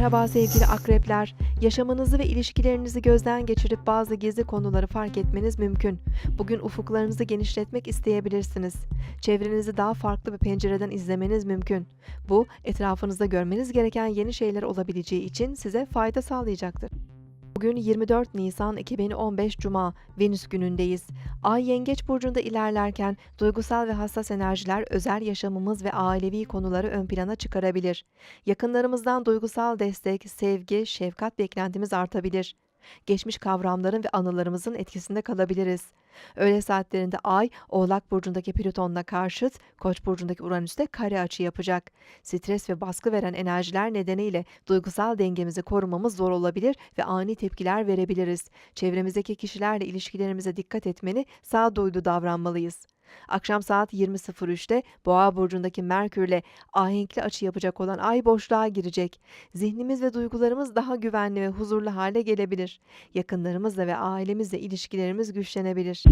Merhaba sevgili akrepler. Yaşamınızı ve ilişkilerinizi gözden geçirip bazı gizli konuları fark etmeniz mümkün. Bugün ufuklarınızı genişletmek isteyebilirsiniz. Çevrenizi daha farklı bir pencereden izlemeniz mümkün. Bu, etrafınızda görmeniz gereken yeni şeyler olabileceği için size fayda sağlayacaktır. Bugün 24 Nisan 2015 Cuma, Venüs günündeyiz. Ay Yengeç burcunda ilerlerken duygusal ve hassas enerjiler özel yaşamımız ve ailevi konuları ön plana çıkarabilir. Yakınlarımızdan duygusal destek, sevgi, şefkat beklentimiz artabilir. Geçmiş kavramların ve anılarımızın etkisinde kalabiliriz. Öğle saatlerinde Ay, Oğlak burcundaki Plüton'la karşıt, Koç burcundaki Uranüs'te kare açı yapacak. Stres ve baskı veren enerjiler nedeniyle duygusal dengemizi korumamız zor olabilir ve ani tepkiler verebiliriz. Çevremizdeki kişilerle ilişkilerimize dikkat etmeni sağduyulu davranmalıyız. Akşam saat 20.03'te Boğa burcundaki Merkürle ahenkli açı yapacak olan Ay boşluğa girecek. Zihnimiz ve duygularımız daha güvenli ve huzurlu hale gelebilir. Yakınlarımızla ve ailemizle ilişkilerimiz güçlenebilir.